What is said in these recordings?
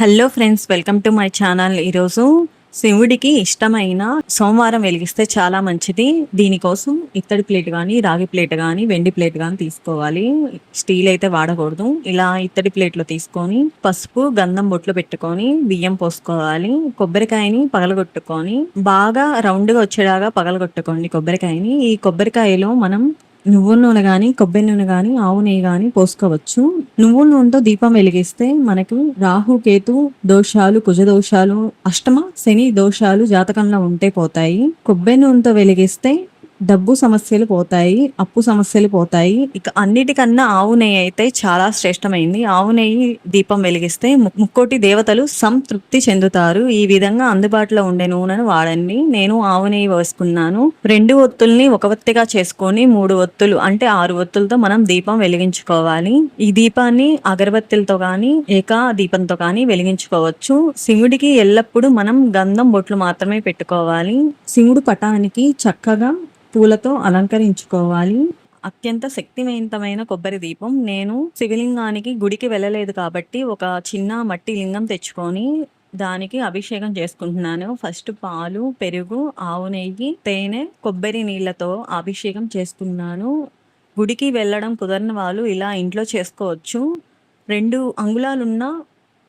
Hello friends welcome to my channel ఈరోజు శివుడికి ఇష్టమైన సోమవారం వెలిగిస్తే చాలా మంచిది. దీనికోసం ఇత్తడి ప్లేట్ కానీ రాగి ప్లేట్ కానీ వెండి ప్లేట్ కానీ తీసుకోవాలి. స్టీల్ అయితే వాడకూడదు. ఇలా ఇత్తడి ప్లేట్లో తీసుకొని పసుపు గంధం బొట్లు పెట్టుకొని బియ్యం పోసుకోవాలి. కొబ్బరికాయని పగలగొట్టుకొని బాగా రౌండ్గా వచ్చేలాగా పగలగొట్టుకోండి కొబ్బరికాయని. ఈ కొబ్బరికాయలో మనం నువ్వుల నూనె కానీ కొబ్బరి నూనె కానీ ఆవు నెయ్యి కానీ పోసుకోవచ్చు. నువ్వుల నూనెతో దీపం వెలిగిస్తే మనకు రాహు కేతు దోషాలు కుజ దోషాలు అష్టమ శని దోషాలు జాతకంలో ఉంటే పోతాయి. కొబ్బరి నూనెతో వెలిగిస్తే డబ్బు సమస్యలు పోతాయి అప్పు సమస్యలు పోతాయి. ఇక అన్నిటికన్నా ఆవు నెయ్యి అయితే చాలా శ్రేష్టమైంది. ఆవు నెయ్యి దీపం వెలిగిస్తే ముక్కోటి దేవతలు సంతృప్తి చెందుతారు. ఈ విధంగా అందుబాటులో ఉండే నూనెను వాడండి. నేను ఆవు నెయ్యి వేసుకున్నాను. రెండు ఒత్తుల్ని ఒక ఒత్తిగా చేసుకొని మూడు ఒత్తులు అంటే ఆరు ఒత్తులతో మనం దీపం వెలిగించుకోవాలి. ఈ దీపాన్ని అగరబత్తులతో కానీ ఏకా దీపంతో కానీ వెలిగించుకోవచ్చు. శివుడికి ఎల్లప్పుడూ మనం గంధం బొట్లు మాత్రమే పెట్టుకోవాలి. శివుడు పటానికి చక్కగా పూలతో అలంకరించుకోవాలి. అత్యంత శక్తివంతమైన కొబ్బరి దీపం. నేను శివలింగానికి గుడికి వెళ్ళలేదు కాబట్టి ఒక చిన్న మట్టి లింగం తెచ్చుకొని దానికి అభిషేకం చేసుకుంటున్నాను. ఫస్ట్ పాలు పెరుగు ఆవు నెయ్యి తేనె కొబ్బరి నీళ్ళతో అభిషేకం చేసుకున్నాను గుడికి వెళ్ళడం కుదరని వాళ్ళు ఇలా ఇంట్లో చేసుకోవచ్చు. రెండు అంగుళాలున్న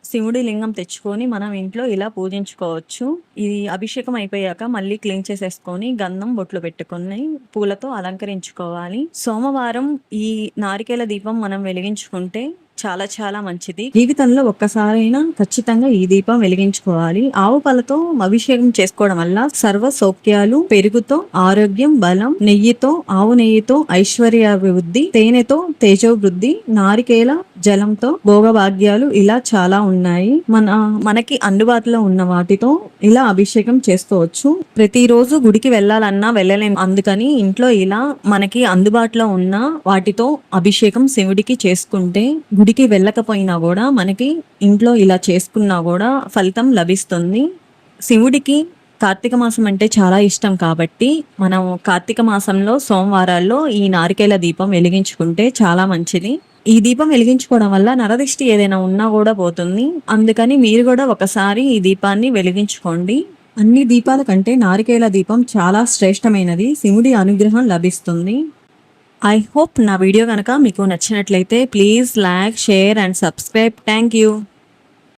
శివుడి లింగం తెచ్చుకొని మనం ఇంట్లో ఇలా పూజించుకోవచ్చు. ఇది అభిషేకం అయిపోయాక మళ్ళీ క్లీన్ చేసేసుకొని గంధం బొట్లు పెట్టుకొని పూలతో అలంకరించుకోవాలి. సోమవారం ఈ నారికేల దీపం మనం వెలిగించుకుంటే చాలా చాలా మంచిది. జీవితంలో ఒక్కసారైనా ఖచ్చితంగా ఈ దీపం వెలిగించుకోవాలి. ఆవు పాలతో అభిషేకం చేసుకోవడం వల్ల సర్వ సౌఖ్యాలు పెరుగుతో ఆరోగ్యం బలం నెయ్యితో ఆవు నెయ్యితో ఐశ్వర్యాభివృద్ధి తేనెతో తేజోవృద్ధి నారికేల జలంతో భోగభాగ్యాలు ఇలా చాలా ఉన్నాయి. మన మనకి అందుబాటులో ఉన్న వాటితో ఇలా అభిషేకం చేసుకోవచ్చు. ప్రతిరోజు గుడికి వెళ్ళాలన్నా వెళ్ళలేము అందుకని ఇంట్లో ఇలా మనకి అందుబాటులో ఉన్న వాటితో అభిషేకం శివుడికి చేసుకుంటే గుడి గుడికి వెళ్ళకపోయినా కూడా మనకి ఇంట్లో ఇలా చేసుకున్నా కూడా ఫలితం లభిస్తుంది. శివుడికి కార్తీక మాసం అంటే చాలా ఇష్టం కాబట్టి మనం కార్తీక మాసంలో సోమవారాల్లో ఈ నారికేల దీపం వెలిగించుకుంటే చాలా మంచిది. ఈ దీపం వెలిగించుకోవడం వల్ల నరదిష్టి ఏదైనా ఉన్నా కూడా పోతుంది. అందుకని మీరు కూడా ఒకసారి ఈ దీపాన్ని వెలిగించుకోండి. అన్ని దీపాల కంటే నారికేల దీపం చాలా శ్రేష్టమైనది. శివుడి అనుగ్రహం లభిస్తుంది. ఐ హోప్ నా వీడియో కనుక మీకు నచ్చినట్లయితే please like share and subscribe thank you